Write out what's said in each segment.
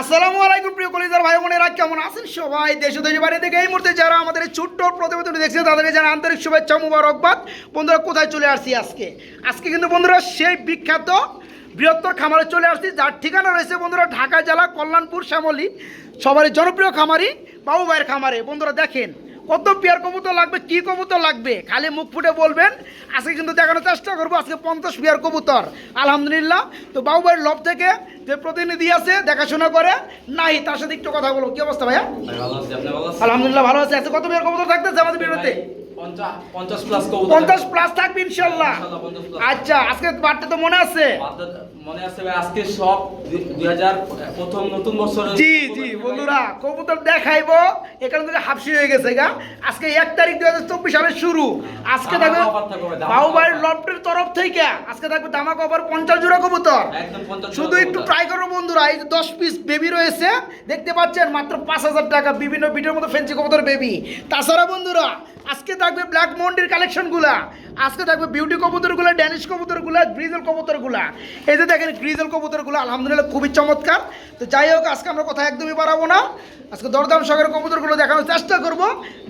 আসসালামু আলাইকুম প্রিয় কলিজার ভাই বোনেরা, কেমন আছেন সবাই? দেশ দেশে বাইরে থেকে এই মুহূর্তে যারা আমাদের ছোট্ট প্রতিবেদনটি দেখছে তাদেরকে যারা আন্তরিক শুভেচ্ছা মুবারকবাদ। বন্ধুরা, কোথায় চলে আসছি আজকে? আজকে কিন্তু বন্ধুরা, সেই বিখ্যাত বৃহত্তর খামারে চলে আসছি, যার ঠিকানা রয়েছে বন্ধুরা, ঢাকা জেলা কল্যাণপুর শ্যামলী। সবারই জনপ্রিয় খামারি বাবু ভাইয়ের খামারে। বন্ধুরা, দেখেন কত পেয়ার কবুতর লাগবে কি কবুতর লাগবে? খালি মুখ ফুটে বলবেন আজকে কিন্তু দেখানোর চেষ্টা করব আজকে পঞ্চাশ পেয়ার কবুতর। আলহামদুলিল্লাহ তো বাবু ভাইয়ের লব থেকে যে প্রতিনিধি আছে দেখাশোনা করে নাই তার সাথে একটু কথা বলব কি অবস্থা ভাইয়া? আলহামদুলিল্লাহ ভালো আছে। আজকে কত পেয়ার কবুতর থাকতেছে আমাদের বিরুদ্ধে পঞ্চাশ প্লাস থাকবে ইনশাল্লাহ। ইনশাল্লাহ, 50 plus। আচ্ছা আজকে তো মনে আছে? মনে আছে ভাই, আজকে সব দুই- প্রথম নতুন বছরের জি জি বন্ধুরা কবুতর দেখাইবো। এখান থেকে হাফসি হয়ে গেছে গা। আজকে এক তারিখ দুই হাজার চব্বিশ সালের শুরু। আজকে থাকবে। লফটের তরফ থেকে। আজকে থাকবে দামাক অফার পঞ্চাশ জোড়া কবুতর। শুধু একটু ট্রাই করো বন্ধুরা এই যে দশ পিস বেবি রয়েছে দেখতে পাচ্ছেন মাত্র পাঁচ হাজার টাকা বিভিন্ন ভিডিওর মতো ফেন্সি কবুতর বেবি তাছাড়া বন্ধুরা আজকে থাকবে ব্ল্যাক মন্ডির কালেকশনগুলা আজকে থাকবে বিউটি কবুতরগুলো ড্যানিশ কবুতরগুলো গ্রিজেল কবুতরগুলা। এই যে দেখেন গ্রিজেল কবুতরগুলো, আলহামদুলিল্লাহ খুবই চমৎকার। তো যাই হোক, আজকে আমরা কথা একদমই বাড়াবো না। আজকে দরদাম সহকারে কবুতরগুলো দেখানোর চেষ্টা করব।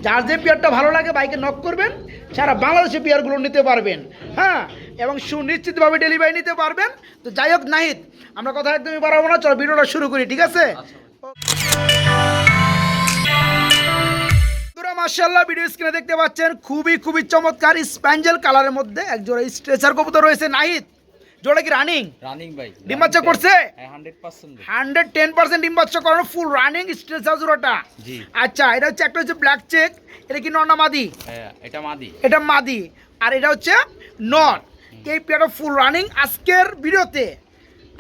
যার যে পেয়ারটা ভালো লাগে বাইকে নক করবেন, সারা বাংলাদেশে পেয়ারগুলো নিতে পারবেন। হ্যাঁ? এবং সুনিশ্চিতভাবে ডেলিভারি নিতে পারবেন। তো যাই হোক, নাহিদ, আমরা কথা একদমই বাড়াবো না। চলো, ভিডিওটা শুরু করি, ঠিক আছে? মার্শাল্লাহ ভিডিও স্ক্রিনে দেখতে পাচ্ছেন খুবই খুবই চমৎকার স্প্যাঞ্জেল কালারের মধ্যে এক জোড়া স্ট্রেচার কবুতর রয়েছে নাহিদ। জোড়া কি রানিং রানিং ভাই ডিম বাচ্চা করছে? হ্যাঁ, 100% ভাই। হান্ড্রেড টেন পার্সেন্ট ডিম বাচ্চা করানো ফুল রানিং স্ট্রেচার জোড়াটা। জি। আচ্ছা এটা হচ্ছে একটা হচ্ছে ব্ল্যাক চেক এটা কি নর না মাদি? হ্যাঁ, এটা মাদি। এটা মাদি। আর এটা হচ্ছে নর। এই পেয়ারটা ফুল রানিং আজকের ভিডিওতে।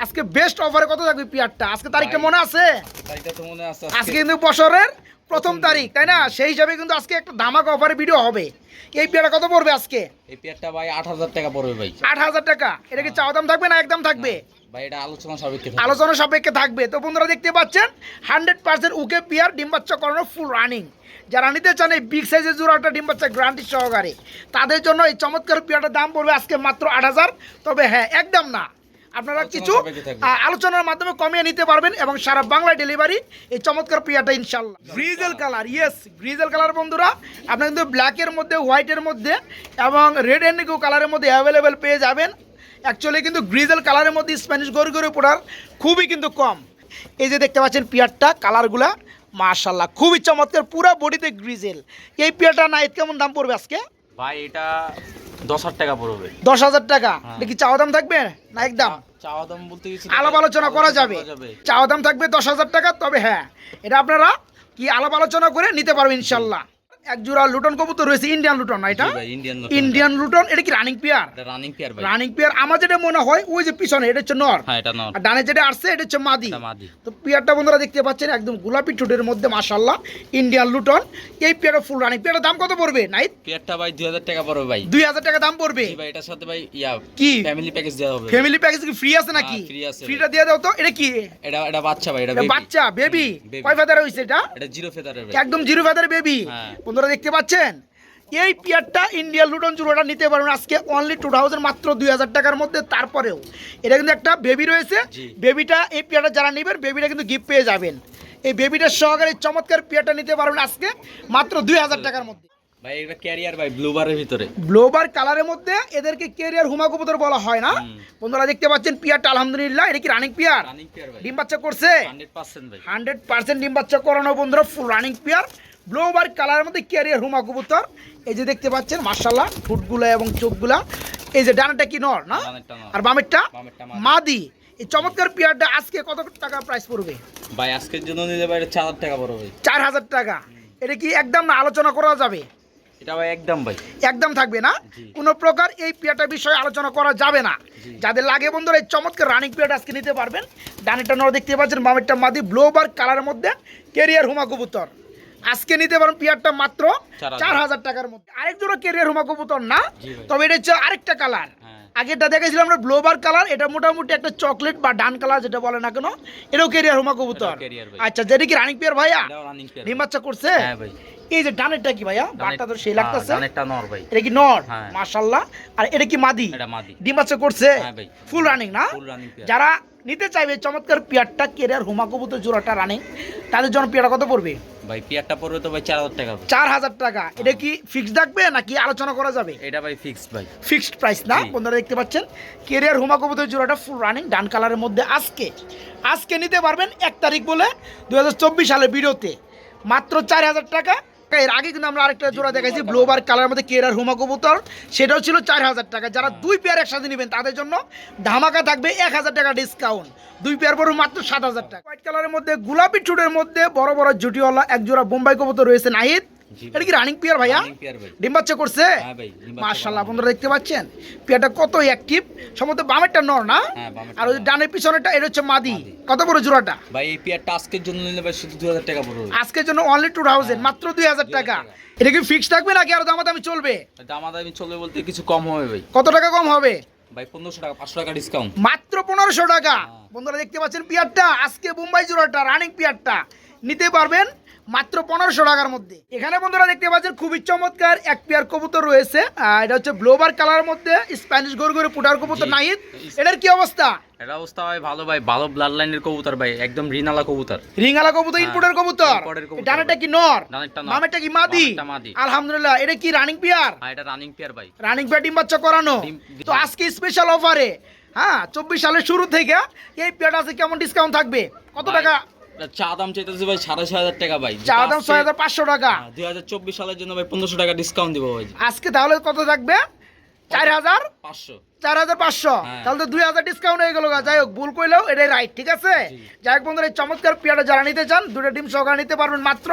আজকে বেস্ট অফারে কত থাকবে পেয়ারটা? আজকে তারিখটা। মনে আছে? তারিখটা তো মনে আছে আজকে কিন্তু বছরের প্রথম তারিখ তাই না? সেই হিসাবে কিন্তু আজকে একটা ধামাক অফারে ভিডিও হবে। এই পেয়ারটা কত পড়বে আজকে? এই পেয়ারটা ভাই আট হাজার টাকা পড়বে ভাই। আট হাজার টাকা। এটা কি চাওয়া দাম থাকবে না একদম থাকবে? ভাই এটা আলোচনা সাপেক্ষে থাকবে। আলোচনা সাপেক্ষে থাকবে। তো বন্ধুরা দেখতে পাচ্ছেন হান্ড্রেড পার্সেন্ট উকে পিয়ার ডিম বাচ্চা করানো ফুল রানিং যারা নিতে চান এই বিগ সাইজের জোড়াটা ডিম বাচ্চা গ্যারান্টি সহকারে তাদের জন্য এই চমৎকার পিয়ারটার দাম পড়বে আজকে মাত্র আট হাজার। তবে হ্যাঁ একদম না। আপনারা কিছু আলোচনার মাধ্যমে কমিয়ে নিতে পারবেন এবং সারা বাংলায় ডেলিভারি এই চমৎকার পিয়াটা ইনশাল্লাহ grizzle colour yes grizzle colour বন্ধুরা আপনারা কিন্তু ব্ল্যাকের মধ্যে হোয়াইটের মধ্যে এবং রেড অ্যান্ড কালারের মধ্যে অ্যাভেলেবেল পেয়ে যাবেন। অ্যাকচুয়ালি কিন্তু গ্রিজেল কালারের মধ্যে স্প্যানিশ গরু গরু পড়ার খুবই কিন্তু কম। এই যে দেখতে পাচ্ছেন পিয়ারটা কালারগুলা মাশাল্লাহ খুবই চমৎকার পুরো বডিতে গ্রিজেল এই পিয়ারটা নাইট কেমন দাম পড়বে আজকে? ভাই এটা দশ হাজার টাকা পড়বে। দশ হাজার টাকা। হ্যাঁ। এটা কি চাওয়া দাম থাকবে না? একদম। চাওয়া দাম বলতে কিছু আলাপ আলোচনা করা যাবে। চাওয়া দাম থাকবে দশ হাজার টাকা তবে হ্যাঁ এটা আপনারা কি আলাপ আলোচনা করে নিতে পারবেন ইনশাল্লাহ। এক জোড়া লুটন কবুতর রয়েছে ইন্ডিয়ান লুটন এটা। ইন্ডিয়ান লুটন এটা। কি রানিং পেয়ার রানিং পেয়ার ভাই। রানিং পেয়ার আমার যেটা মনে হয় ওই যে পিছনে এটা হচ্ছে নর। হ্যাঁ এটা নট আর ডানে যেটা আসছে এটা হচ্ছে মাদি। তো পেয়ারটা বন্ধুরা দেখতে পাচ্ছেন একদম গোলাপি ঠোঁটের মধ্যে মাশাল্লাহ ইন্ডিয়ান লুটন। এই পেয়ারটা ফুল রানিং পেয়ারটার দাম কত পড়বে নাইট পেয়ারটা ভাই দুই হাজার টাকা পড়বে ভাই। দুই হাজার টাকা দাম পড়বে? ভাই এটার সাথে ভাই ইয়া কি? ফ্যামিলি প্যাকেজ দেওয়া হবে ফ্যামিলি প্যাকেজ কি ফ্রি আছে নাকি? হ্যাঁ, free আছে ফ্রিটা দিয়ে দাও তো এটা কি? এটা এটা বাচ্চা ভাই এটা বাচ্চা বেবি কয় ফেদার হয়েছে এটা? এটা জিরো ফেদারের একদম জিরো ফেদার বেবি হ্যাঁ। বন্ধুরা দেখতে পাচ্ছেন? এই পিয়ারটা ইন্ডিয়ান লুটন চুলোটা নিতে পারবেন আজকে অনলি টু থাউজেন্ড মাত্র দুই হাজার টাকার মধ্যে তারপরেও। এটা কিন্তু একটা বেবি রয়েছে। বেবিটা এই পিয়ারটা যারা নেবেন বেবিটা কিন্তু গিফট পেয়ে যাবেন। এই বেবিটার সহকারে চমৎকার পিয়ারটা নিতে পারবেন আজকে মাত্র দুই হাজার টাকার মধ্যে। ভাই এটা ক্যারিয়ার ভাই ব্লু ভিতরে। ব্লোবার কালারের মধ্যে এদেরকে কেরিয়ার হুমা কবুতর বলা হয় না। বন্ধুরা দেখতে পাচ্ছেন পিয়ারটা আলহামদুলিল্লাহ। এটা কি রানিং পিয়ার রানিং পেয়ার ভাই। ডিম বাচ্চা করছে? 100% ভাই। হান্ড্রেড পার্সেন্ট ডিম বাচ্চা করানো বন্ধুরা ফুল রানিং পেয়ার ব্লোবার কালারের মধ্যে ক্যারিয়ার হুমা কবুতর। এই যে দেখতে পাচ্ছেন মার্শাল্লাহ ঠোঁটগুলা এবং চোখগুলা। এই যে ডানাটা কি নর না? আর বামেরটা? মাদি। এই চমৎকার পেয়ারটা আজকে কত টাকা প্রাইস পড়বে? ভাই আজকের জন্য নিলে ভাই এটা 4000 টাকা পড়বে। চার হাজার টাকা। এটা কি একদম না আলোচনা করা যাবে? এটা ভাই একদম ভাই। একদম থাকবে না। কোনো প্রকার এই পেয়ারটার বিষয়ে আলোচনা করা যাবে না। যাদের লাগে বন্ধুরা এই চমৎকার রানিং পেয়ারটা আজকে নিতে পারবেন। ডানেরটা নর দেখতে পাচ্ছেন বামেরটা মাদি। ব্লোবার কালারের মধ্যে কেরিয়ার হুমা কবুতর। আজকে নিতে পারেন পিয়ারটা মাত্র চার হাজার। টাকার মধ্যে। আরেক জোড়া কেরিয়ার হুমা কবুতর না তবে এটা হচ্ছে আরেকটা কালার আগেটা আগেরটা দেখেছিলাম আমরা ব্লোবার কালার এটা মোটামুটি একটা চকলেট বা ডান কালার যেটা বলে না কেন এটাও কেরিয়ার হুমা কবুতর। আচ্ছা যেটা কি রানিং পিয়ার ভাইয়া? ডিম বাচ্চা করছে? হ্যাঁ ভাই। এই যে ডানেরটা কি ভাইয়া? বাটটা তো সেই লাগতেছে। ডানেরটা নর ভাই। এটা কি নর? হ্যাঁ। মাশাল্লাহ আর এটা কি মাদি? এটা মাদি। ডিম করছে? হ্যাঁ ভাই। ফুল রানিং না? Full running pair. যারা নিতে চাইবে চমৎকার পেয়ারটা কেরিয়ার হুমা কবুতর জোড়াটা রানিং তাদের জন্য পেয়ারটা কত পড়বে? ভাই পেয়ারটা পড়বে তো ভাই চার হাজার টাকা ভাই। চার হাজার টাকা। এটা কি ফিক্সড থাকবে নাকি আলোচনা করা যাবে? এটা ভাই ফিক্স ভাই। ফিক্সড প্রাইস না। বন্ধুরা দেখতে পাচ্ছেন কেরিয়ার হুমা কবুতর জোড়াটা ফুল রানিং ডান কালারের মধ্যে আজকে। আজকে নিতে পারবেন এক তারিখ বলে দু সালের ভিডিওতে। মাত্র চার হাজার টাকা এর আগে কিন্তু আমরা আরেকটা জোড়া দেখাইছি ব্লোবার কালারের মধ্যে কেরার হুমা কবুতর। সেটাও ছিল চার হাজার টাকা। যারা দুই পেয়ার একসাথে নেবেন, তাদের জন্য ধামাকা থাকবে এক হাজার টাকা ডিসকাউন্ট দুই পেয়ার পর মাত্র সাত হাজার টাকা। হোয়াইট কালারের মধ্যে, গোলাপি চুটের মধ্যে, বড় বড় জুটিওয়ালা, এক জোড়া বোম্বাই কবুতর রয়েছে, নাহিদ। এটা কি রানিং পেয়ার ভাইয়া? Running ডিম বাচ্চা করছে? হ্যাঁ মার্শাল্লাহ করানো। দেখতে পাচ্ছেন? পেয়ারটা কত অ্যাক্টিভ সম্ভবত বামেরটা নর না? হ্যাঁ, আর ওই নর। ডানের পিছনেটা এটা হচ্ছে মাদি। কত বড় জোড়াটা? ভাই এই পেয়ারটা আজকের জন্য নিলে ভাই শুধু দু হাজার টাকা পড়বে আজকের জন্য অনলি টু থাউজেন্ড মাত্র দুই হাজার 2000 টাকা। এটা কি ফিক্স থাকবে নাকি আরও দামাদামি চলবে? দামাদামি চলবে বলতে কিছু কম হবে ভাই। কত টাকা কম হবে? ভাই টাকা পাঁচশো টাকা ডিসকাউন্ট মাত্র পনেরোশো টাকা। হ্যাঁ। বন্ধুরা দেখতে পাচ্ছেন পিয়ারটা? আজকে মুম্বাই জোড়াটা রানিং পিয়ারটা। নিতে পারবেন মাত্র পনেরোশো টাকার মধ্যে। এখানে বন্ধুরা দেখতে পাচ্ছেন খুবই চমৎকার এক পেয়ার কবুতর রয়েছে। এটা হচ্ছে ব্লোবার কালার মধ্যে স্প্যানিশ গরু গরু পুটার কবুতর। নাহিদ এটার কি অবস্থা? এটা অবস্থা ভাই ভালো ভাই ভালো ব্লাড লাইনের কবুতর ভাই একদম রিনালা কবুতর। রিঙ্গালা কবুতর হ্যাঁ, ইনপুটের কবুতর? ডানাটা কি নর? কি মাদি? আলহামদুলিল্লাহ এটা কি রানিং পিয়ার এটা রানিং পেয়ার ভাই। রানিং পিয়ার ডিম বাচ্চা করানো? তো আজকে স্পেশাল অফারে হ্যাঁ চব্বিশ সালের শুরু থেকে এই পেয়ারটা আছে কেমন ডিসকাউন্ট থাকবে? কত টাকা চা দাম চাইতেছে ভাই সাড়ে ছয় হাজার টাকা ভাই। চা দাম ছয় হাজার পাঁচশো টাকা। দুই হাজার চব্বিশ সালের জন্য ভাই পনেরোশো টাকা ডিসকাউন্ট দিব ভাই। আজকে তাহলে কত থাকবে? চার হাজার? পাঁচশো। চার হাজার পাঁচশো। হ্যাঁ। তাহলে তো দুই হাজার ডিসকাউন্ট হয়ে গেল যাই হোক ভুল করলেও এটাই রাইট ঠিক আছে? যাই হোক বন্ধুরা এই চমৎকার পেয়ারটা যারা নিতে চান দুটো ডিম সহকারে নিতে পারবেন মাত্র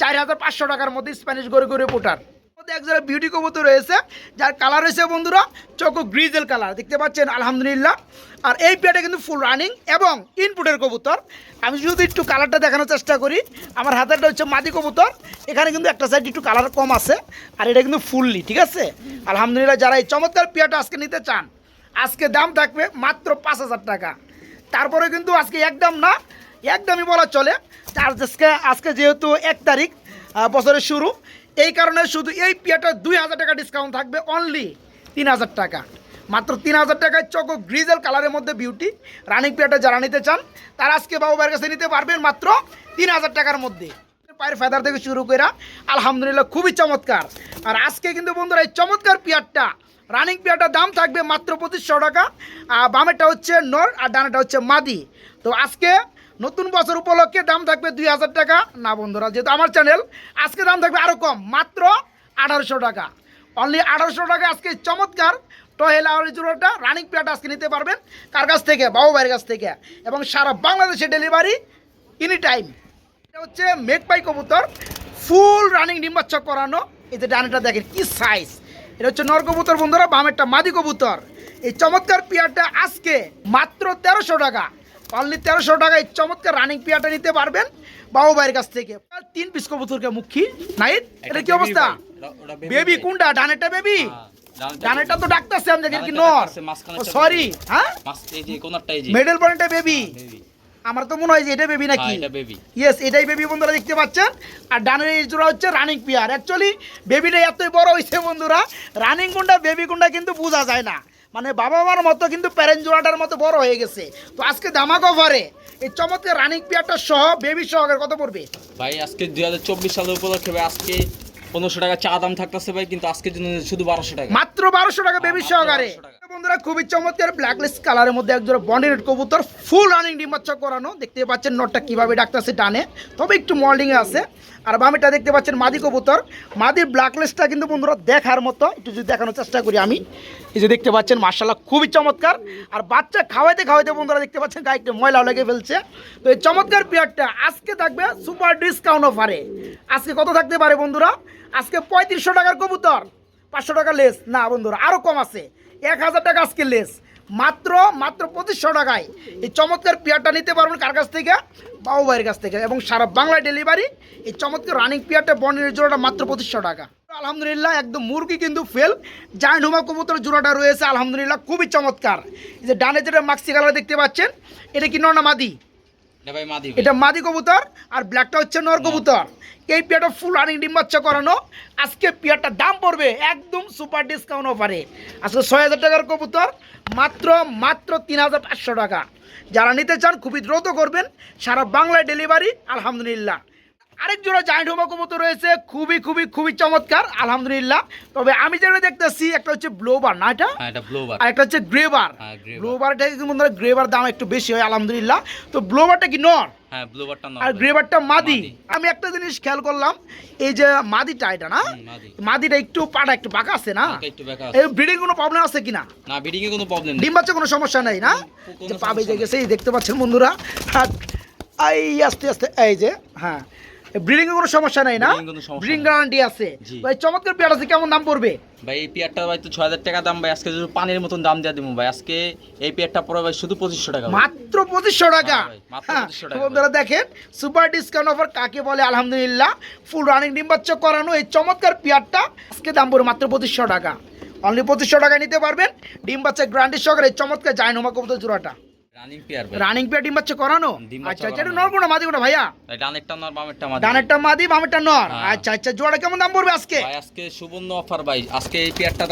চার হাজার পাঁচশো টাকার মধ্যে স্প্যানিশ গড়ে গড়ে পোটার। মধ্যে এক বিউটি কবুতর রয়েছে, যার কালার রয়েছে বন্ধুরা চোখো গ্রিজেল কালার দেখতে পাচ্ছেন, আলহামদুলিল্লাহ। আর এই পেয়ারটা কিন্তু ফুল রানিং এবং ইনপুটের কবুতর। আমি যদি একটু কালারটা দেখানোর চেষ্টা করি, আমার হাতেরটা হচ্ছে মাদি কবুতর, এখানে কিন্তু একটা সাইড একটু কালার কম আছে, আর এটা কিন্তু ফুললি ঠিক আছে? আলহামদুলিল্লাহ, যারা এই চমৎকার পেয়ারটা আজকে নিতে চান, আজকে দাম থাকবে মাত্র পাঁচ হাজার টাকা। তারপরে কিন্তু আজকে একদম না, একদমই বলা চলে, আজকে আজকে যেহেতু এক তারিখ বছরের শুরু এই কারণে শুধু এই পেয়ারটা দুই হাজার টাকা ডিসকাউন্ট থাকবে অনলি তিন হাজার টাকা। মাত্র তিন হাজার টাকায় চকো গ্রিজেল কালারের মধ্যে বিউটি রানিং পেয়ারটা যারা নিতে চান, তারা আজকে বাবু ভাইয়ের কাছে নিতে পারবেন মাত্র তিন হাজার টাকার মধ্যে। পায়ের ফেদার থেকে শুরু করে আলহামদুলিল্লাহ খুবই চমৎকার। আর আজকে কিন্তু বন্ধুরা এই চমৎকার পেয়ারটা রানিং পেয়ারটার দাম থাকবে মাত্র পঁচিশশো টাকা, আর বামেরটা হচ্ছে নর, আর ডানাটা হচ্ছে মাদি। তো আজকে নতুন বছর উপলক্ষে দাম থাকবে দুই হাজার টাকা। না বন্ধুরা, যেহেতু আমার চ্যানেল আজকে দাম থাকবে আরও কম, মাত্র আঠারোশো টাকা। অনলি আঠারোশো টাকা আজকে চমৎকার টহেল আওয়ারি জোড়াটা রানিং পেয়ারটা আজকে নিতে পারবেন কার কাছ থেকে? বাবু ভাইয়ের কাছ থেকে। এবং সারা বাংলাদেশে ডেলিভারি এনি টাইম এটা হচ্ছে মেঘপাই কবুতর ফুল রানিং ডিম বাচ্চা করানো। এই যে ডানেটা দেখেন, কি সাইজ এটা হচ্ছে নর কবুতর বন্ধুরা, বামেরটা মাদি কবুতর। এই চমৎকার পিয়ারটা আজকে মাত্র তেরোশো টাকা। অনলি তেরোশো টাকা চমৎকার রানিং পিয়ারটা নিতে পারবেন বাবু ভাইয়ের কাছ থেকে। তিন পিস কবুতরকে মুখী। নাইট এটা কি অবস্থা? বেবি। কোনটা? ডানেরটা বেবি হ্যাঁ, ডানেরটা তো ডাকতেছে আমি দেখি কি নর। সরি হ্যাঁ? মিডল পয়েন্টটা বেবি আমার তো মনে হয় যে এটা বেবি নাকি? হ্যাঁ, baby। ইয়েস এটাই বেবি বন্ধুরা দেখতে পাচ্ছেন। আর ডানের এই জোড়া হচ্ছে রানিং পিয়ার অ্যাকচুয়ালি বেবিটা এতই বড় হয়েছে বন্ধুরা রানিং কোনটা বেবি কোনটা কিন্তু বোঝা যায় না। মানে বাবা মার মতো কিন্তু প্যারেন্ট জোড়াটার মতো বড় হয়ে গেছে। তো আজকে দামাক অফারে এই চমৎকার রানিং পিয়ারটা সহ বেবি সহকারে কত পড়বে? ভাই আজকে দুই হাজার চব্বিশ সালের উপলক্ষে ভাই আজকে পনেরোশো টাকা চা দাম থাকতেছে ভাই কিন্তু আজকের জন্য শুধু বারোশো টাকা। মাত্র বারোশো টাকা বেবি মাত্র সহকারে। 1200 টাকা। বন্ধুরা, খুবই চমৎকার ব্ল্যাকলেস কালারের মধ্যে একজোড়া বন্ডিনেট কবুতর ফুল রানিং ডিমাচ্ছা করানো। দেখতে পাচ্ছেন নটটা কীভাবে ডাকতেছে ডানে। তবে একটু মল্ডিং এ আছে। আর বামেটা দেখতে পাচ্ছেন মাদি কবুতর। মাদির ব্ল্যাকলেসটা কিন্তু বন্ধুরা দেখার মতো। একটু যদি দেখানোর চেষ্টা করি আমি। এই যে দেখতে পাচ্ছেন মার্শাল্লাহ খুবই চমৎকার। আর বাচ্চা খাওয়াইতে খাওয়াইতে বন্ধুরা দেখতে পাচ্ছেন গায়ে একটু ময়লাও লেগে ফেলছে। তো এই চমৎকার পিয়ারটা আজকে থাকবে সুপার ডিসকাউন্ট অফারে আজকে কত থাকতে পারে বন্ধুরা? আজকে পঁয়ত্রিশশো টাকার কবুতর। পাঁচশো টাকা লেস না বন্ধুরা আরও কম আছে। এক হাজার টাকা আজকে লেস। মাত্র মাত্র পঁচিশশো টাকায়। এই চমৎকার পেয়ারটা নিতে পারবেন কার কাছ থেকে? বাবু ভাইয়ের কাছ থেকে। এবং সারা বাংলায় ডেলিভারি। এই চমৎকার রানিং পেয়ারটা, বনের জোড়াটা মাত্র পঁচিশশো টাকা। আলহামদুলিল্লাহ, একদম মুরগি কিন্তু ফেল জায়েন্ট হুমা কবুতর জোড়াটা রয়েছে, আলহামদুলিল্লাহ, খুবই চমৎকার। যে ডানে যেটা মাক্সি কালার দেখতে পাচ্ছেন, এটা কি নর মাদি? এটা মাদি কবুতর আর ব্ল্যাকটা হচ্ছে নর কবুতর। এই পেয়ারটা ফুল রানিং ডিম বাচ্চা করানো। আজকে পেয়ারটার দাম পড়বে একদম সুপার ডিসকাউন্ট অফারে আজকে ছয় হাজার টাকার কবুতর মাত্র মাত্র তিন হাজার পাঁচশো টাকা। যারা নিতে চান খুবই দ্রুত করবেন সারা বাংলায় ডেলিভারি আলহামদুলিল্লাহ। আরেক জোড়া জায়েন্ট হোমা কবুতর রয়েছে। খুবই খুবই খুবই চমৎকার আলহামদুলিল্লাহ। তবে আমি যেটা দেখতেছি একটা হচ্ছে ব্লোবার না এটা? হ্যাঁ এটা ব্লোবার আর একটা হচ্ছে গ্রেবার হ্যাঁ, গ্রেবার। ব্লোবারটা কিন্তু বন্ধুরা গ্রেবার দাম একটু বেশি হয় আলহামদুলিল্লাহ। তো ব্লোবারটা কি নর? হ্যাঁ আর গ্রেভারটা মাদি। আমি একটা জিনিস খেয়াল করলাম এই যে মাদিটা এটা না? মাদিটা একটু পাটা একটু পাকা আছে না? বেঁকা। এই ব্রিডিং কোনো প্রবলেম আছে কিনা? না বিডিং এ কোনো প্রবলেম ডিম বাচ্চা কোনো সমস্যা নেই না? যে পাবে যে গেছে দেখতে পাচ্ছেন বন্ধুরা। এই আস্তে আস্তে এই যে হ্যাঁ। ব্রিডিং কোনো সমস্যা নেই না? ব্রিডিং গ্যারান্টি আছে। ভাই চমৎকার পেয়ার আছে কেমন দাম পড়বে? ভাই এই পেয়ারটা ভাই তো ছয় হাজার টাকা দাম ভাই। আজকে যদি পানির মতন দাম দিয়ে দিব ভাই। আজকে এই পেয়ারটা পড়ে ভাই শুধু পঁচিশশো টাকা মাত্র পঁচিশশো টাকা? হ্যাঁ মাত্র হ্যাঁ 2500 টাকা বন্ধুরা দেখেন সুপার ডিসকাউন্ট অফার কাকে বলে আলহামদুলিল্লাহ। ফুল রানিং ডিম বাচ্চা করানো এই চমৎকার পেয়ারটা আজকে দাম পড়বে মাত্র পঁচিশশো টাকা। অনলি পঁচিশশো টাকা নিতে পারবেন। ডিম বাচ্চা গ্রান্ডি সহকারে এই চমৎকার জায়নুমা কবুতর জোড়াটা। রানিং পেয়ার রানিং পেয়ার ডিম বাচ্চা করানো? আচ্ছা আচ্ছা এটা নর কোনো মাদি ভাইয়া? ভাই ডানেরটা নর বামেরটা মাদি। ডানেরটা মাদি বামেরটা নর। হ্যাঁ। আচ্ছা আচ্ছা জোড়া কেমন দাম পড়বে আজকে? ভাই আজকে সুবর্ণ অফার ভাই। আজকে এই পেয়ারটা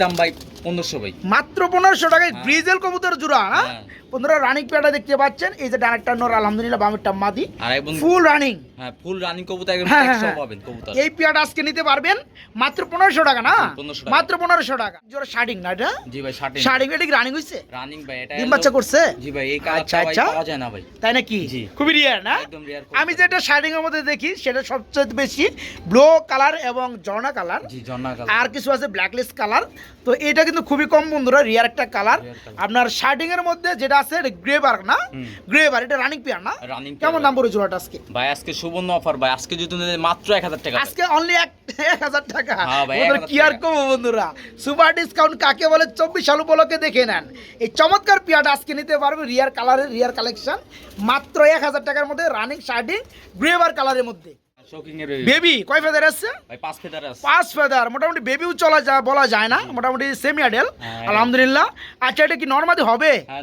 দাম ভাই পনেরোশো ভাই। মাত্র পনেরোশো টাকায় ব্রিজেল গ্রিজেল কবুতর জোড়া হ্যাঁ। বন্ধুরা রানিং পেয়ারটা দেখতে পাচ্ছেন। এই যে ডানেরটা নর আলহামদুলিল্লাহ বামেরটা মাদি। ফুল রানিং হ্যাঁ ফুল রানিং কবুতর একদম হ্যাঁ, হ্যাঁ, একশো হ্যাঁ। পাবেন কবুতর। এই পেয়ারটা আজকে নিতে পারবেন মাত্র পনেরোশো টাকা না? জি, 1500 টাকা। মাত্র পনেরোশো টাকা। জোড়া শার্টিং না এটা? জি ভাই ষাটে শার্টিং এটা কি রানিং হয়েছে রানিং ভাই এটা ডিম বাচ্চা করছে? জি ভাই এই আচ্ছা, কালারটা ভাই আচ্ছা। পাওয়া যায় না ভাই। তাই নাকি? জি। খুবই রিয়ার না? একদম রেয়ার আমি যেটা শার্টিং এর মধ্যে দেখি সেটা সবচেয়ে বেশি ব্লু কালার এবং জর্না কালার জি জন্না কালার আর কিছু আছে ব্ল্যাকলিস্ট কালার তো এটা কিন্তু খুবই কম বন্ধুরা রিয়ার একটা কালার আপনার শার্টিং এর মধ্যে যেটা আছে গ্রেবার না। গ্রেবার এটা রানিং পেয়ার না? কেমন দাম পড়ে জোড়াটা আজকে? ভাই আজকে সুবর্ণ অফার ভাই। আজকে যদি মাত্র এক হাজার টাকা। আজকে অনলি এক এক হাজার টাকা। হ্যাঁ কি আর। কমো বন্ধুরা? সুপার ডিসকাউন্ট কাকে বলে? চব্বিশ সাল উপলক্ষে দেখে নেন। এই চমৎকার পিয়াটা আজকে নিতে পারবে রিয়ার কালারের রিয়ার কালেকশন মাত্র এক হাজার টাকার মধ্যে রানিং শার্টিং গ্রেভার কালারের মধ্যে। বেবি কয় ফেদার আসছে পাঁচ ফেদার মোটামুটি বেবিও চলা যা বলা যায় না মোটামুটি সেমি আডেল হ্যাঁ। আলহামদুলিল্লাহ। আচ্ছা এটা কি নর্মাদি হবে? হ্যাঁ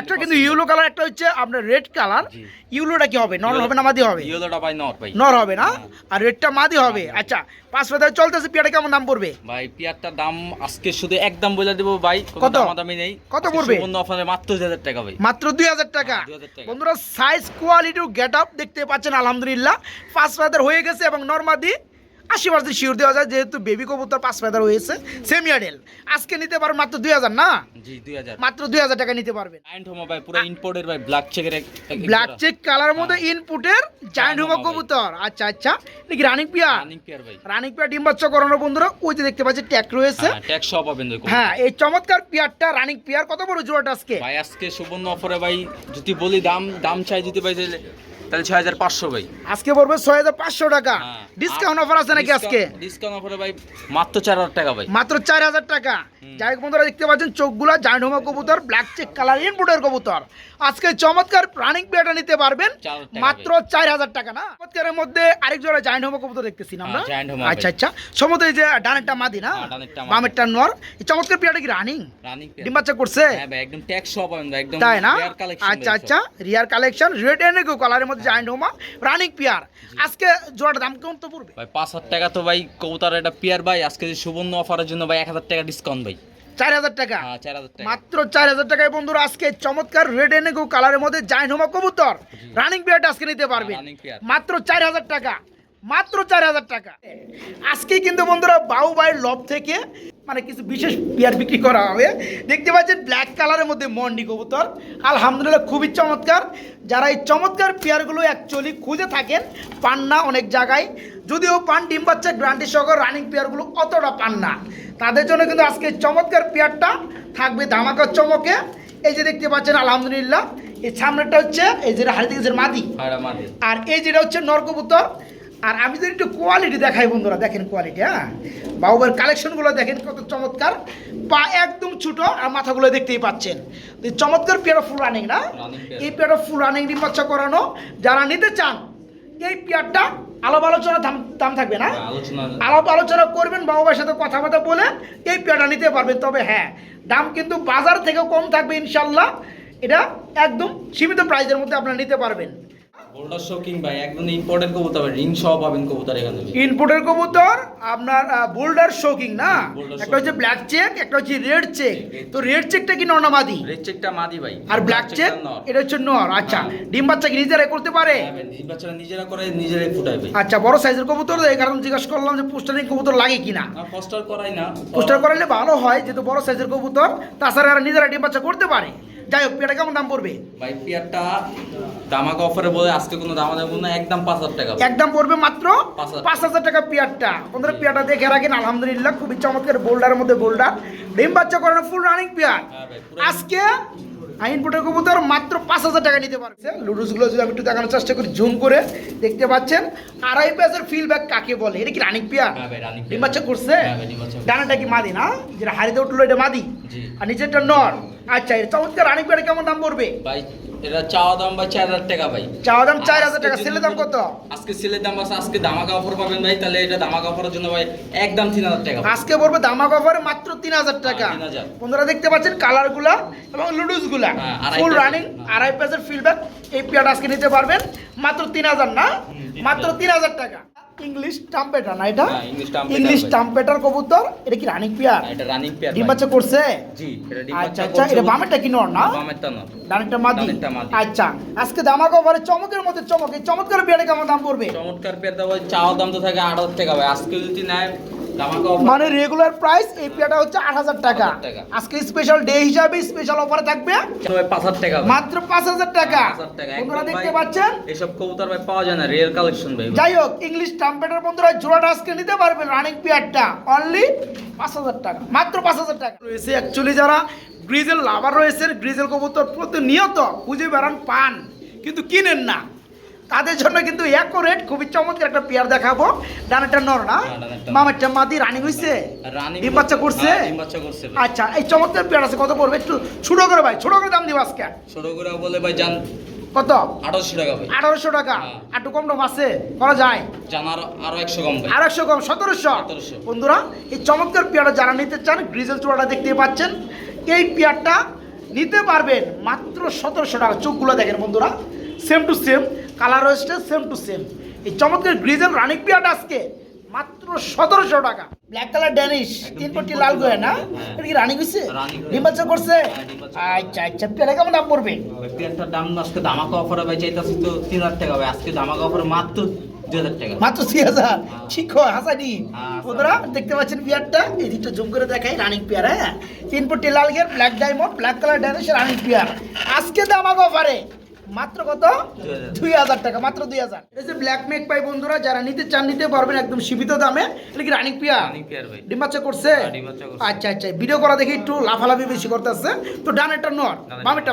একটা কিন্তু ইউলো কালার একটা হচ্ছে আপনার রেড কালার ইউলোটা কি হবে? নর হবে না মাদি হবে? ইয়েলোটা ভাই নর ভাই। নর হবে না? হ্যাঁ। আর রেডটা মাদি হবে। আচ্ছা পাঁচ ফেদার চলতেছে পিয়াটা কেমন দাম পড়বে ভাই পিয়ারটার দাম আজকে শুধু একদম বলে দেবো ভাই কত? দামি নেই কত পড়বে? বন্ধু আপনাদের মাত্র দুই হাজার টাকা ভাই মাত্র দুই হাজার টাকা 2000 টাকা। বন্ধুরা সাইজ কোয়ালিটি গেট আপ দেখতে পাচ্ছেন আলহামদুলিল্লাহ পাঁচ ফেদার হয়ে গেছে এবং নর্মাদি আশি পার্সেন্ট শিওর দেওয়া যায় যেহেতু বেবি কবুতর পাঁচ ফেদার হয়েছে সেমি আডেল আজকে নিতে পারবেন মাত্র দুই হাজার না? জি দুই হাজার। মাত্র দুই হাজার টাকা নিতে পারবেন আইন্ড হোমো ভাই পুরো ইম্পোর্টের ভাই ব্ল্যাক চেকের ব্ল্যাক চেক কালার মধ্যে ইনপুটের জায়ান্ট হুমা কবুতর। আচ্ছা আচ্ছা। এটা কি রানিং পিয়া রানিং পেয়ার ভাই। রানিং পিয়া ডিম বাচ্চা করানো বন্ধুরা ওই যে দেখতে পাচ্ছি ট্যাগ রয়েছে। হ্যাঁ সব পাবেন হ্যাঁ এই চমৎকার পিয়ারটা রানিং পিয়ার কত বড় জোড়াটা আজকে? ভাই আজকে সুবর্ণ অফারে ভাই যদি বলি দাম দাম চাই যদি ভাই তাহলে ছয় হাজার পাঁচশো ভাই। আজকে পড়বে ছয় হাজার পাঁচশো টাকা। হ্যাঁ। ডিসকাউন্ট অফার আছে নাকি আজকে? ডিসকাউন্ট অফারে ভাই মাত্র চার হাজার টাকা ভাই। মাত্র চার হাজার টাকা। যাই বন্ধুরা দেখতে পাচ্ছেন চোখগুলা জাইনহোমা কবুতর ব্ল্যাক চেক কালার ইনপুটের কবুতর। আজকে চমৎকার রানিং পেয়ারটা নিতে পারবেন। মাত্র চার হাজার টাকা না? চমৎকারের মধ্যে আরেক জোড়া জাইনহোমা কবুতর দেখতেছি আমরা। হ্যাঁ, homa আচ্ছা আচ্ছা। সমুদ্র এই যে ডানেরটা মাদি না? হ্যাঁ, বামেরটা নর। চমৎকার পেয়ারটা কি রানিং ডিম বাচ্চা করছে? হ্যাঁ একদম ট্যাক্স সব একদম তাই না? আচ্ছা আচ্ছা। রিয়ার কালেকশন রেড এন্ড কালারের মধ্যে জাইন্ট হোমা রানিং পিয়ার আজকে জোড়াটা দাম কেমন তো পড়বে? ভাই পাঁচ হাজার টাকা তো ভাই কবুতার একটা পিয়ার ভাই। আজকে যে সুবর্ণ অফারের জন্য ভাই এক হাজার টাকা ডিসকাউন্ট ভাই। চার হাজার টাকা? হ্যাঁ চার হাজার টাকা। মাত্র চার হাজার টাকায় বন্ধুরা আজকে চমৎকার রেড এনে গো কালারের মধ্যে জাইন হোমা কবুতর। রানিং পিয়ারটা আজকে নিতে পারবে। মাত্র চার হাজার টাকা। মাত্র চার হাজার টাকা। আজকে কিন্তু বন্ধুরা বাউ বাইয়ের লব থেকে মানে কিছু বিশেষ পেয়ার বিক্রি করা হবে। দেখতে পাচ্ছেন ব্ল্যাক কালারের মধ্যে মন্ডি কবুতর। আলহামদুলিল্লাহ খুবই চমৎকার। যারা এই চমৎকার পেয়ারগুলো অ্যাকচুয়ালি খুঁজে থাকেন পান না অনেক জায়গায়। যদিও পান ডিম বাচ্চা গ্রান্টি সহ রানিং পেয়ারগুলো অতটা পান না। তাদের জন্য কিন্তু আজকে এই চমৎকার পেয়ারটা থাকবে ধামাকা চমকে। এই যে দেখতে পাচ্ছেন আলহামদুলিল্লাহ। এই সামনেটা হচ্ছে এই যেটা হাড়ি থেকে হ্যাঁ মাদি। আর এই যেটা হচ্ছে নরকবুতর আর আমি যদি একটু কোয়ালিটি দেখাই বন্ধুরা দেখেন কোয়ালিটি হ্যাঁ? বাবুবার কালেকশনগুলো দেখেন কত চমৎকার। পা একদম ছোট আর মাথাগুলো দেখতেই পাচ্ছেন। তো এই চমৎকার পেয়ারা ফুল রানিং না। এই পেয়ারা ফুল রানিং বাচ্চা করানো যারা নিতে চান এই পেয়ারটা আলাপ আলোচনা দাম দাম থাকবে না? হ্যাঁ, আলাপ আলোচনা করবেন বাবার সাথে কথাবার্তা বলে এই পেয়ারটা নিতে পারবেন। তবে হ্যাঁ দাম কিন্তু বাজার থেকে কম থাকবে ইনশাল্লাহ এটা একদম সীমিত প্রাইসের মধ্যে আপনারা নিতে পারবেন। বোল্ডার শোকিং ভাই একদম ইম্পর্টেন্ট কবুতর ভাই রিং সহ পাবেন কবুতর এখানে ভাই। ইনপুটের কবুতর আপনার বোল্ডার শোকিং না? একটা হচ্ছে ব্ল্যাক চেক একটা হচ্ছে রেড চেক তো রেড চেকটা কি রেড চেকটা মাদি? ভাই। আর ব্ল্যাক চেক এটা হচ্ছে নর আচ্ছা। হ্যাঁ। ডিম বাচ্চা কি করতে পারে? হ্যাঁ ভাই, নিজেরা করে নিজেরাই ফুটায় ভাই। আচ্ছা বড় সাইজের কবুতর এই কারণে জিজ্ঞাসা করলাম যে পোস্টারিং কবুতর লাগে কিনা? না পোস্টার করাই না। পোস্টার করালে ভালো হয় যেহেতু বড় সাইজের কবুতর তাছাড়া নিজেরা ডিম বাচ্চা করতে পারে। যাই হোক এটা কেমন দাম পড়বে? ভাই পিয়ারটা দামাক অফারে বলে আজকে কোনো দামা দেবো না একদম পাঁচ হাজার টাকা একদম পড়বে মাত্র পাঁচ হাজার। টাকা পিয়ারটা। বন্ধুরা পিয়ারটা দেখে রাখেন আলহামদুলিল্লাহ খুবই চমৎকার বোল্ডারের মধ্যে বোল্ডার ডিম বাচ্চা করানো ফুল রানিং পিয়ার আজকে আজকে আইনপুটের কবুতর মাত্র পাঁচ হাজার টাকা নিতে পারছে লুডুসগুলো যদি আমি একটু দেখানোর চেষ্টা করি জুম করে দেখতে পাচ্ছেন আড়াই পেঁয়াজের ফিলব্যাক কাকে বলে? এটা কি রানিং হ্যাঁ ভাই, running ডিম বাচ্চা করছে? হ্যাঁ ডিম বাচ্চা ডানাটা কি মাদি না? যেটা হাড়িতে উঠল এটা মাদি। আর নিচেরটা নর? আচ্ছা এটা চমৎকার। রানিং পিয়ার কেমন দাম পড়বে? ভাই এটা চাওয়া দাম ভাই চার হাজার টাকা ভাই। চাওয়া দাম চার হাজার টাকা। সেলের দাম কত? আজকে সেলের দাম আছে আজকে দামাকা অফার পাবেন ভাই তাহলে এটা দামাকা অফারের জন্য ভাই একদম তিন হাজার টাকা। আজকে পড়বে দামাক অফারে মাত্র তিন হাজার টাকা। হ্যাঁ, 3000 বন্ধুরা দেখতে পাচ্ছেন কালারগুলা এবং লুডুসগুলা। হ্যাঁ, ফুল রানিং। আড়াই পেজের ফিডব্যাক এই পেয়ারটা আজকে নিতে পারবেন। মাত্র তিন হাজার না? মাত্র। তিন হাজার টাকা। ইংলিশ না এটা? হ্যাঁ, ইংলিশ টাম্পেটার কবুতর এটা কি রানিং পেয়ার হ্যাঁ, এটা রানিং পেয়ার ডিম বাচ্চা করছে? জি এটা ডিম আচ্ছা আচ্ছা এটা বামেরটা কি নর না? বামেরটা নর। ডানেরটা মাদি। আচ্ছা আজকে দামা কভারে চমকের মধ্যে চমক এই চমৎকার পেয়ারে কেমন দাম পড়বে? চমৎকার পেয়ার দাম চাও চাওয়া দাম তো থাকে আট হাজার টাকা ভাই। আজকে যদি নেয় মানে রেগুলার প্রাইস এই পেয়ারটা হচ্ছে আট হাজার টাকা। 8,000 টাকা। আজকে স্পেশাল ডে হিসাবে স্পেশাল অফার থাকবে। পাঁচ হাজার টাকা মাত্র পাঁচ হাজার টাকা। 5,000 টাকা। বন্ধুরা দেখতে পাচ্ছেন? এসব কবুতর ভাই পাওয়া যায় না রেয়ার কালেকশন ভাই। যাই হোক ইংলিশ ট্রাম্পেটার বন্ধুরা জোড়াটা আজকে নিতে পারবেন রানিং পিয়ারটা অনলি পাঁচ হাজার টাকা। মাত্র পাঁচ হাজার টাকা। রয়েছে অ্যাকচুয়ালি যারা গ্রিজেল লাভার রয়েছে গ্রিজেল কবুতর প্রতিনিয়ত খুঁজে বেড়ান পান কিন্তু কিনেন না। তাদের জন্য কিন্তু রেট খুবই চমৎকার একটা পেয়ার দেখাবো। ডানেরটা নর না? হ্যাঁ। মামেরটা মাদি রানিং হইছে? রানিং ডিম বাচ্চা করছে? হ্যাঁ, বাচ্চা করছে আচ্ছা এই চমৎকার পেয়ার আছে কত পড়বে? একটু ছোট করে ভাই ছোট করে দাম দিব আজকে। ছোট করে বলে ভাই জান কত? আঠারোশো টাকা ভাই। আঠারোশো টাকা। হ্যাঁ। আর একটু কম টম আছে করা যায়? আরও একশো কম ভাই। আর একশো কম সতেরোশো? 1700 বন্ধুরা এই চমৎকার পেয়ারটা যারা নিতে চান গ্রিজেল চূড়াটা দেখতে পাচ্ছেন। এই পেয়ারটা নিতে পারবেন মাত্র সতেরোশো টাকা। চোখগুলো দেখেন বন্ধুরা সেম টু সেম কালার রয়েছে সেম টু সেম এই চমৎকার গ্রিজেল রানিক পেয়ারটা আজকে মাত্র সতেরোশো টাকা। ব্ল্যাক কালার ড্যানিশ তিন কোটি লাল গোয়া না? হ্যাঁ। এটা কি রানিং হয়েছে? বাচ্চা করছে? হ্যাঁ, আচ্ছা আচ্ছা পেয়ারা কেমন দাম পড়বে? পেয়ারটার দাম আজকে দামাকা অফারে ভাই চাইতেছি তো তিন হাজার টাকা ভাই। আজকে দামাকা অফারে মাত্র দুই হাজার টাকা। মাত্র দুই হাজার? ঠিক হয় হাসানি। হ্যাঁ, বন্ধুরা দেখতে পাচ্ছেন পেয়ারটা এদিকটা জুম করে দেখাই রানিং পেয়ার হ্যাঁ? তিন পট্টি লাল gear black diamond black colour Danish running pair আজকে দাম আগে অফারে মাত্র কত? দুই হাজার। টাকা মাত্র দুই হাজার। এটা যে ব্ল্যাক মেক পাই বন্ধুরা যারা নিতে চান নিতে পারবেন একদম সীমিত দামে। এটা কি রানিং পেয়ার রানিং পেয়ার ভাই। ডিম বাচ্চা করছে? হ্যাঁ, করছে। আচ্ছা আচ্ছা ভিডিও করা দেখে একটু লাফালাফি বেশি করতেছে। তো নর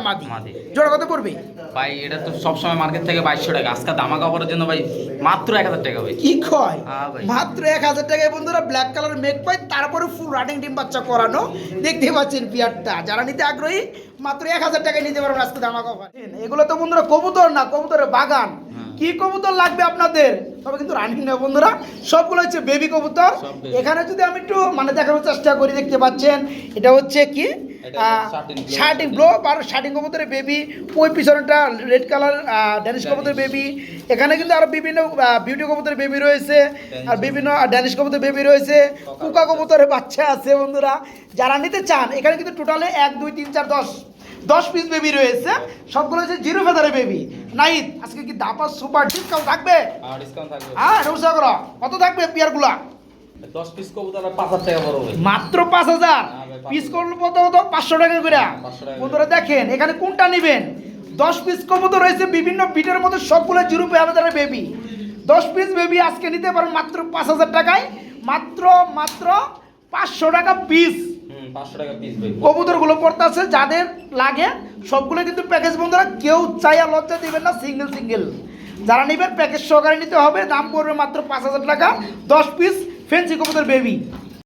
মাদি। জোড়া কত পড়বে? ভাই এটা তো সবসময় মার্কেট থেকে বাইশশো টাকা। আজকে দামাকা অফারের জন্য ভাই মাত্র এক হাজার টাকা ভাই। কি কয়? হ্যাঁ মাত্র এক হাজার টাকায় বন্ধুরা ব্ল্যাক কালার মেক পাই তারপরে ফুল রানিং ডিম বাচ্চা করানো। দেখতে পাচ্ছেন পিয়ারটা। যারা নিতে আগ্রহী মাত্র এক হাজার টাকায় নিতে পারবেন আজকে দামা কভার এগুলো তো বন্ধুরা কবুতর না কবুতরের বাগান। হ্যাঁ। কি কবুতর লাগবে আপনাদের? তবে কিন্তু রানিং না বন্ধুরা সবগুলো হচ্ছে বেবি কবুতর। এখানে যদি আমি একটু মানে দেখানোর চেষ্টা করি দেখতে পাচ্ছেন এটা হচ্ছে কি? শার্টিং ব্লো। আর শার্টিং কবুতরের বেবি ওই পিছনটা রেড কালার ড্যানিশ কবুতরের বেবি এখানে কিন্তু আরও বিভিন্ন বিউটি কবুতরের বেবি রয়েছে। আর বিভিন্ন ড্যানিশ কবুতরের বেবি রয়েছে। কুকা কবুতরের বাচ্চা আছে বন্ধুরা। যারা নিতে চান এখানে কিন্তু টোটালে এক দুই তিন চার দশ দশ পিস বেবি রয়েছে সবগুলো হচ্ছে জিরো ফেদারের বেবি নাইট আজকে কি দাপা সুপার ডিসকাউন্ট থাকবে? হ্যাঁ রুসা করো কত থাকবে পিয়ারগুলা মাত্র পাঁচ হাজার। হ্যাঁ পিস কত কত পাঁচশো টাকা করে। 500 বন্ধুরা দেখেন এখানে কোনটা নেবেন? দশ পিস কবুতর রয়েছে বিভিন্ন বিটের মধ্যে সবগুলো জিরো হাজারের বেবি দশ পিস বেবি আজকে নিতে পারেন মাত্র পাঁচ হাজার টাকায়। মাত্র মাত্র পাঁচশো টাকা পিস কবুতরগুলো পড়তেছে, যাদের লাগে, সবগুলো কিন্তু প্যাকেজ বন্ধুরা, কেউ চাইয়া লজ্জা দিবেন না সিঙ্গেল সিঙ্গেল যারা নেবেন প্যাকেজ সহকারে নিতে হবে, দাম পড়বে মাত্র পাঁচ হাজার টাকা, দশ পিস ফেন্সি কবুতর বেবি